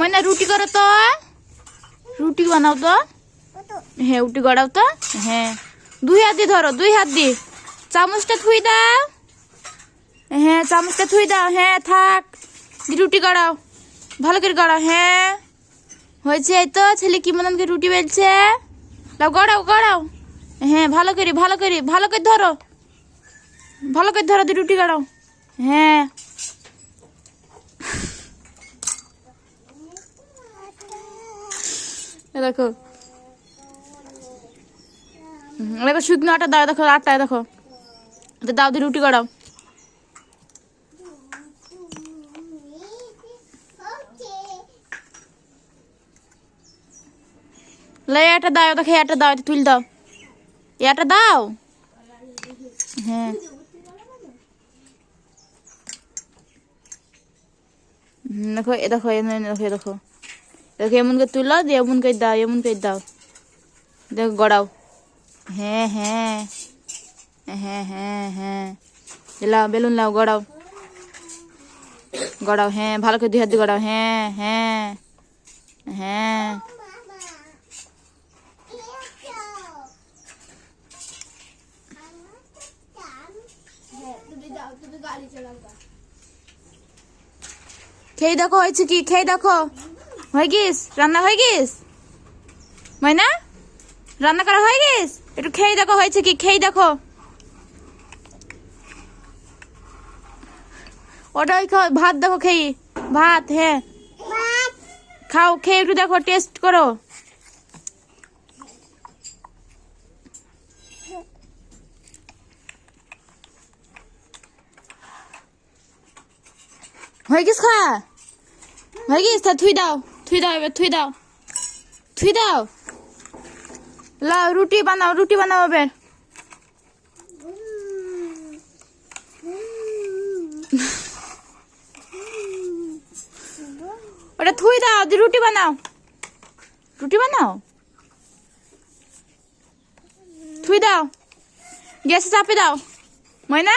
ময়না রুটি করো তো রুটি বানাও তো হ্যাঁ রুটি গড়াও তো হ্যাঁ দুই হাত দিয়ে ধরো দুই হাত দিয়ে চামচটা থুই দাও হ্যাঁ চামচটা থুই দাও হ্যাঁ থাক রুটি গড়াও ভালো করে গড়াও হ্যাঁ হয়েছে এই তো ছেলে কি মতন করে রুটি বেলছে গড়াও গড়াও হ্যাঁ ভালো করে ভালো করে ভালো করে ধরো ভালো করে ধরো দিয়ে রুটি গড়াও হ্যাঁ দেখো। দেখো শুকনো আটা দাও দেখো আটটায়, দেখো। দাও, দিয়ে রুটি গড়াও লে এটা দাও, দেখো এটা দাও, এটা তুল দাও। এটা দাও? হ্যাঁ। দেখো এ দেখো এ দেখো দেখো। দেখো, এমন করে তুলো, দিয়ে এমন করে দাও, এমন করে দাও। দেখো, গড়াও। হ্যাঁ হ্যাঁ। হ্যাঁ হ্যাঁ হ্যাঁ। লাও, বেলুন লাও, গড়াও। গড়াও হ্যাঁ ভালো করে দুই হাত গড়াও। হ্যাঁ হ্যাঁ হ্যাঁ। খেয়ে দেখো, হয়েছে কি? খেয়ে দেখো। হয়ে গিস? রান্না হয়ে গিস? ময়না? রান্না করা হয়ে গিস? একটু খেয়ে দেখো হয়েছে কি? খেয়ে দেখো। ওটাই খাও ভাত দেখো খেয়ে। ভাত হ্যাঁ। খাও খেয়ে একটু দেখো টেস্ট করো। হয়ে গেছ খা? হয়ে গেছ তা থুই দাও। থুই দাও এবার থুই দাও থুই দাও লাও, রুটি বানাও রুটি বানাও এবার। ওটা থুই দাও রুটি বানাও। রুটি বানাও? থুই দাও গ্যাসে চাপে দাও। ময়না?